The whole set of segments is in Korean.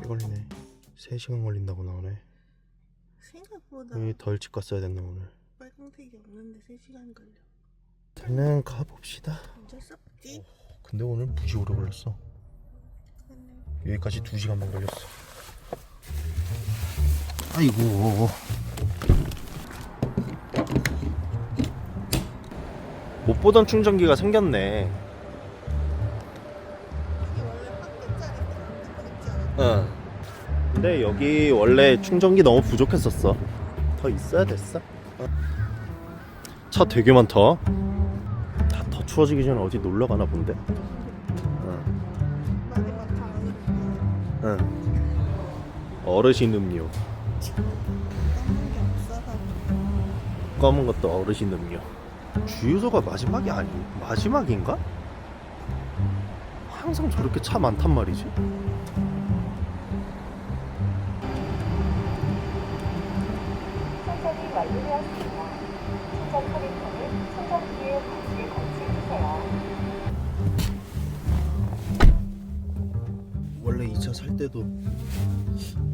꽤 걸리네. 3시간 걸린다고 나오네. 생각보다 여기 덜집 갔어야 됐네 오늘? 빨강색이 없는데 3시간 걸려. 얼른 가봅시다. 어쩔 수 없지. 근데 오늘 무지 오래 걸렸어. 여기까지 2시간만 걸렸어 아이고. 못 보던 충전기가 생겼네? 응 근데 여기 원래 충전기 너무 부족했었어. 더 있어야 됐어? 차 되게 많다. 다 더 추워지기 전에 어디 놀러 가나 본데? 응. 다음에 응. 어르신 음료 먹는 게 없어서 검은 것도 어르신 음료 주유소가 마지막이 아니 마지막인가? 항상 저렇게 차 많단 말이지 때도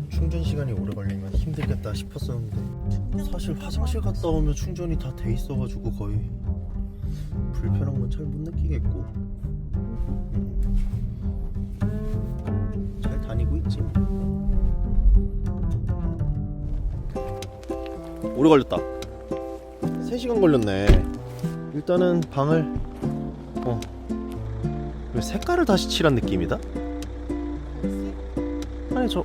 충전 시간이 오래 걸리면 힘들겠다 싶었었는데 사실 화장실 갔다 오면 충전이 다 돼 있어가지고 거의 불편한 건 잘 못 느끼겠고. 음. 잘 다니고 있지. 오래 걸렸다. 3시간 걸렸네. 일단은 방을 어 색깔을 다시 칠한 느낌이다 저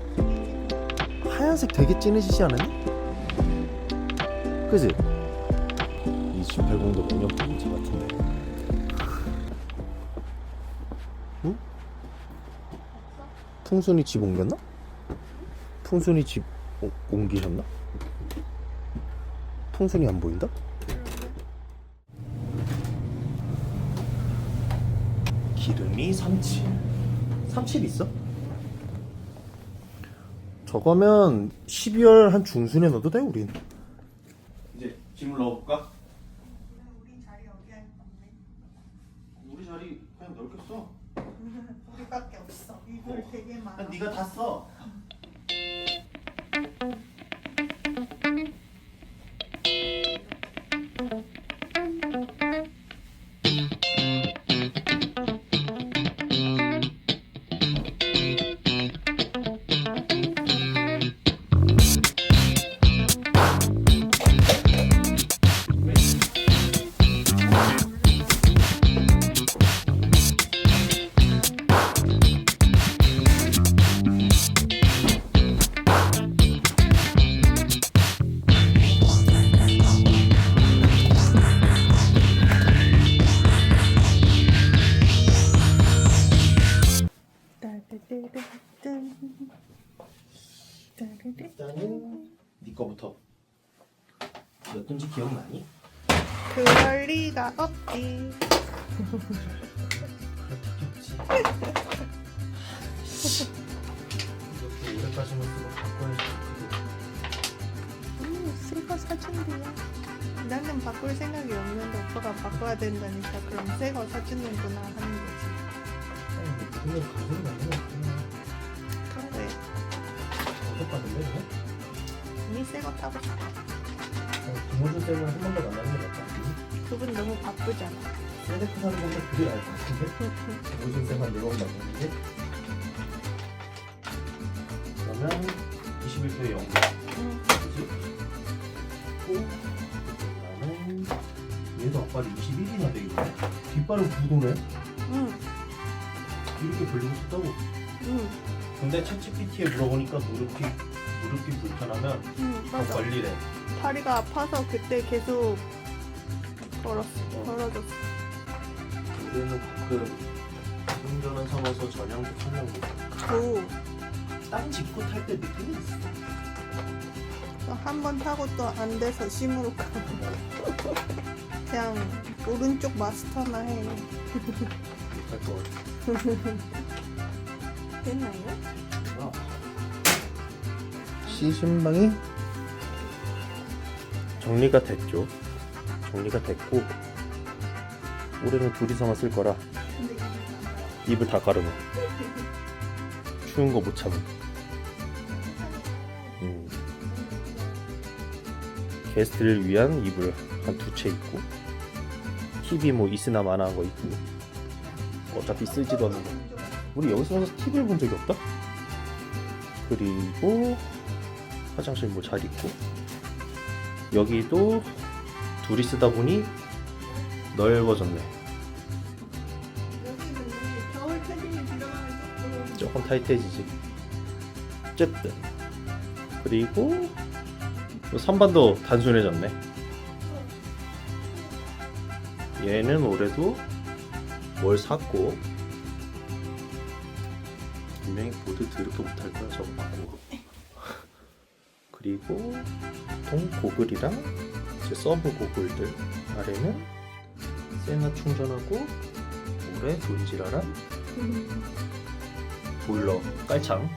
하얀색 되게 진해지지 않았니? 그지? 28공도 그냥 포인트 같은데 응? 풍순이 집 옮겼나? 풍순이 집 오- 옮기셨나? 풍순이 안 보인다? 기름이 37 37 있어? 저거면 12월 한 중순에 넣어도 돼 우린 이제 짐을 넣어볼까? 우리 자리 어디 할 건데? 우리 자리 그냥 써 우리밖에 없어. 이걸 되게 많아. 네가 다 써. 리가 없지. 이것도 올해까지만 쓰고 바꿔야지 음, 새거 사준대요. 나는 바꿀 생각이 없는데 오빠가 바꿔야 된다니까 그럼 새거 사주는구나 하는 거지. 근데 가슴이 너무 없구나 받을래 그래? 이미 새거 타고 싶어. 김호준 쌤은 한 번도 만나는 게 낫다 그분 너무 바쁘잖아. 세대프 사는 건데 그게 나을 것 같은데? 쌤한 네번 만나는 게 그러면 21도 0 응. 그지? 또 그다음에 얘도 앞발이 21이나 되겠네 뒷발은 9도네 응. 이렇게 벌리고 싶다고 응. 근데 챗GPT에 물어보니까 무릎이 무릎이 불편하면 응. 더 맞아. 걸리래 다리가 아파서 그때 계속 걸었어. 걸어줬어. 우리는 그 운전은 삼아서 전향도 타려고 오. 땅 짚고 탈 때 느낌이 있어 한 번 타고 또 안 돼서 심으로 가. 그냥 오른쪽 마스터나 해. 못할 것 같아 됐나요? 아. 시즌방이 정리가 됐죠. 정리가 됐고 올해는 둘이서만 쓸 거라 입을 다 가르면 추운 거 못 참은. 음. 게스트를 위한 이불 한 두 채 있고 TV 뭐 있으나 마나한 거 있고 어차피 쓰지도 않는 거. 우리 여기서 와서 TV를 본 적이 없다. 그리고 화장실 뭐 잘 있고 여기도 둘이 쓰다 보니 넓어졌네. 조금 타이트해지지. 어쨌든 그리고 또 선반도 단순해졌네. 얘는 올해도 뭘 샀고 분명히 보드 드럽게 못할 거야 저거 바꾸고 그리고 통 고글이랑 이제 서브 고글들 아래는 세나 충전하고 올해 돈지라랑 보일러 깔창. 음.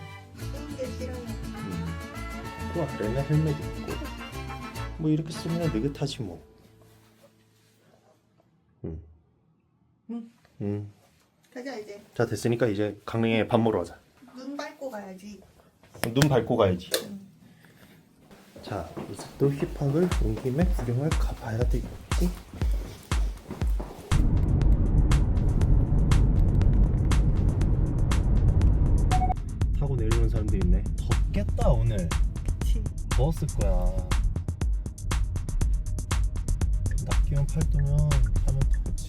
그 아래는 헬멧 있고 뭐 이렇게 쓰면 느긋하지 뭐 음. 응. 음. 가자 이제 자 됐으니까 이제 강릉에 밥 먹으러 가자 눈 밟고 가야지. 눈 밟고 가야지 자 이제 또 힙합을 온 김에 구경을 가봐야 되겠지 타고 내려오는 사람도 있네 덥겠다 오늘 그치. 더웠을 거야. 낮 기온 8도면 하면 더웠지.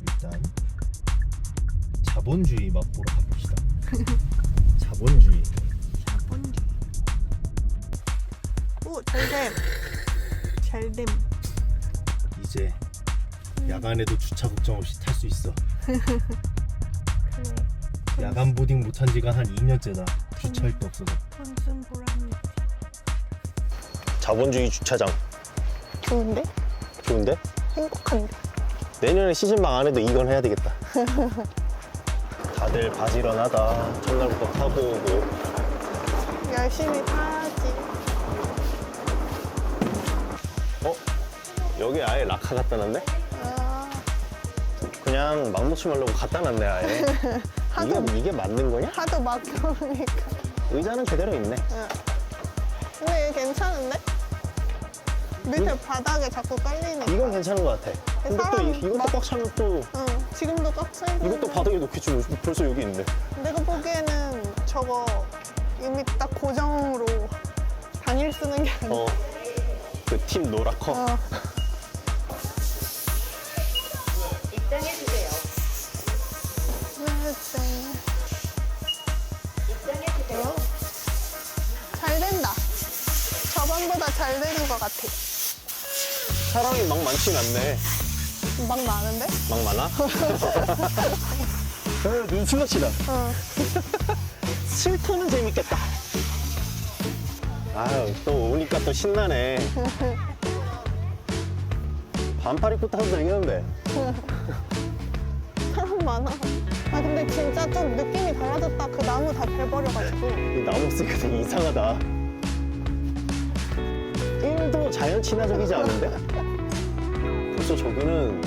일단 자본주의 맛보러 가봅시다. 자본주의. 자본주의. 오 잘됨. 잘됨. 이제 야간에도 주차 걱정 없이 탈 수 있어. 그래. 야간 보딩 못한 지가 한 2년째다. 주차할 데 없어서. 돈쓴 보람이. 자본주의 주차장 좋은데? 좋은데? 행복한데. 내년에 시즌방 안에도 이건 해야 되겠다. 다들 바지런하다. 첫날부터 타고 오고. 열심히 타 여기 아예 라카 갖다 놨네? 아, 그냥 막 놓지 말라고 갖다 놨네 아예 하도 이게, 이게 맞는 거냐? 하도 막 들어오니까. 의자는 제대로 있네 응. 근데 얘 괜찮은데? 밑에 바닥에 자꾸 깔리니까. 이건 괜찮은 것 같아 근데 또 사람 이, 이것도 막- 꽉 차면 또 응. 지금도 꽉차 있는. 이것도 바닥에 놓겠지 뭐. 벌써 여기 있네 내가 보기에는 저거 이미 딱 고정으로 단일 쓰는 게 아니야. 어. 그 팀 노라커 어. 잘 되는 것 같아. 사람이 막 많진 않네 막 많은데? 막 많아? 에, 눈 슬러치다 어. 슬토는 재밌겠다 아유 또 오니까 또 신나네 반팔 입고 타도 되겠는데 사람 많아. 아 근데 진짜 좀 느낌이 달라졌다. 그 나무 다 벨버려가지고. 이 나무 쓰니까 되게 이상하다 친화적이지 않은데? 벌써 저기는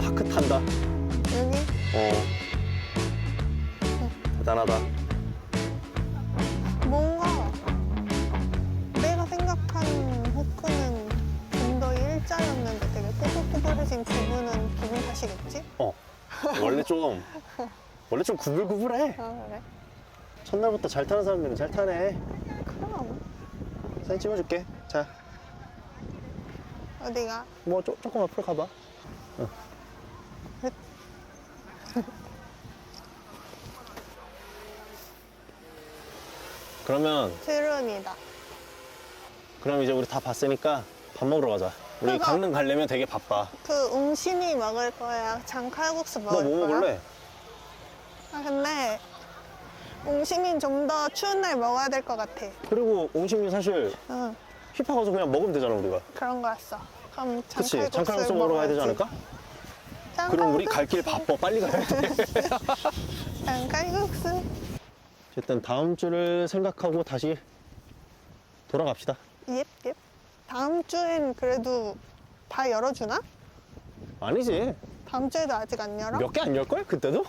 파크 탄다. 여기? 어. 대단하다. 뭔가 내가 생각한 호크는 좀 더 일자였는데 되게 꼬불꼬불해진 부분은 기분 탓이겠지? 어. 원래 좀 원래 좀 구불구불해. 아 그래? 첫날부터 잘 타는 사람들은 잘 타네. 그럼. 사진 찍어줄게. 자 어디가? 뭐 조, 조금 앞으로 가봐. 어. 그러면 트론이다. 그럼 이제 우리 다 봤으니까 밥 먹으러 가자. 우리 그거- 강릉 가려면 되게 바빠. 그 웅심이 먹을 거야? 장칼국수 너 먹을 뭐 거야? 먹을래? 아 근데 웅심이는 좀더 추운 날 먹어야 될 것 같아. 그리고 옹심이 사실 응 힙합 가서 그냥 먹으면 되잖아 우리가. 그런 거였어. 그럼 그치? 장칼국수 장칼국수 먹으러 가야 되지. 않을까? 그럼 우리 갈 길 바빠. 빨리 가야 돼. 장칼국수. 어쨌든 다음 주를 생각하고 다시 돌아갑시다. 예, 예. 다음 주엔 그래도 다 열어주나? 아니지. 다음 주에도 아직 안 열어? 몇 개 안 열걸? 그때도?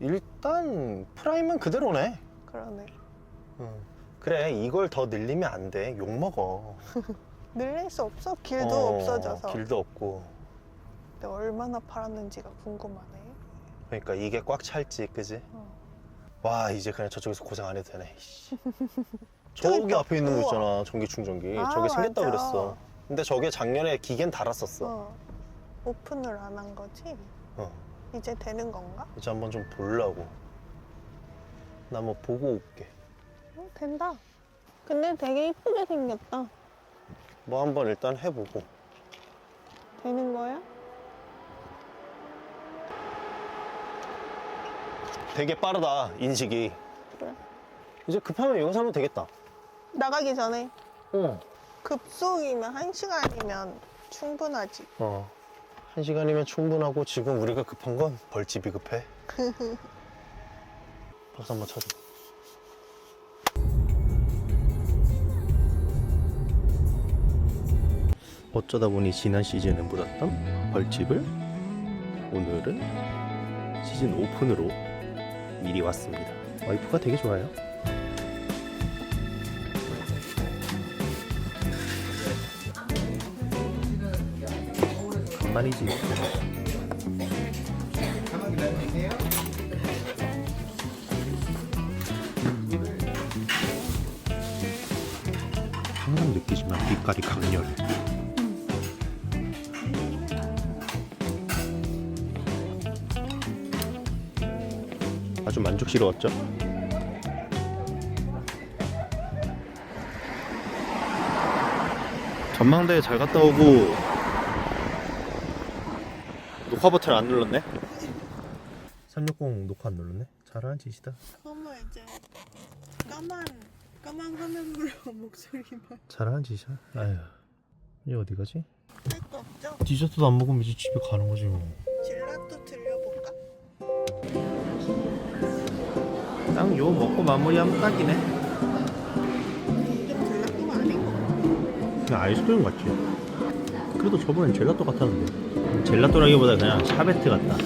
일단 프라임은 그대로네. 그러네. 응. 그래 이걸 더 늘리면 안 돼. 욕 먹어. 늘릴 수 없어. 길도 어, 없어져서. 길도 없고. 근데 얼마나 팔았는지가 궁금하네. 그러니까 이게 꽉 찰지, 그지? 어. 와 이제 그냥 저쪽에서 고생 안 해도 되네. 씨. 저기 있다. 앞에 있는 거 우와. 있잖아. 전기 충전기. 아, 저게 생겼다 맞아. 그랬어. 근데 저게 작년에 기계는 달았었어. 어. 오픈을 안 한 거지? 어. 이제 되는 건가? 이제 한번 좀 보려고. 나 뭐 보고 올게. 어, 된다. 근데 되게 이쁘게 생겼다. 뭐 한번 일단 해보고. 되는 거야? 되게 빠르다 인식이. 그래. 이제 급하면 이거 사면 되겠다. 나가기 전에 어. 급속이면 한 시간이면 충분하지. 어. 한 시간이면 충분하고 지금 우리가 급한 건 벌집이 급해. 박수 한번 쳐줘. 어쩌다 보니 지난 시즌에 묻었던 벌집을 오늘은 시즌 오픈으로 미리 왔습니다. 와이프가 되게 좋아요. 간만이지. 항상 느끼지만 빛깔이 강렬해. 아주 만족스러웠죠? 전망대에 잘 갔다 오고 녹화 버튼 안 눌렀네? 360 녹화 안 눌렀네? 잘하는 짓이다 그러면 이제 까만 까만 화면으로 목소리만 잘하는 짓이야 아휴 이제 어디 가지? 할 거 없죠? 디저트도 안 먹으면 이제 집에 가는 거지 뭐 젤라또 딱 요 먹고 마무리하면 딱이네. 좀 젤라또가. 그냥 아이스크림 같지. 그래도 저번엔 젤라또 같았는데. 젤라또라기보다 그냥 샤베트 같다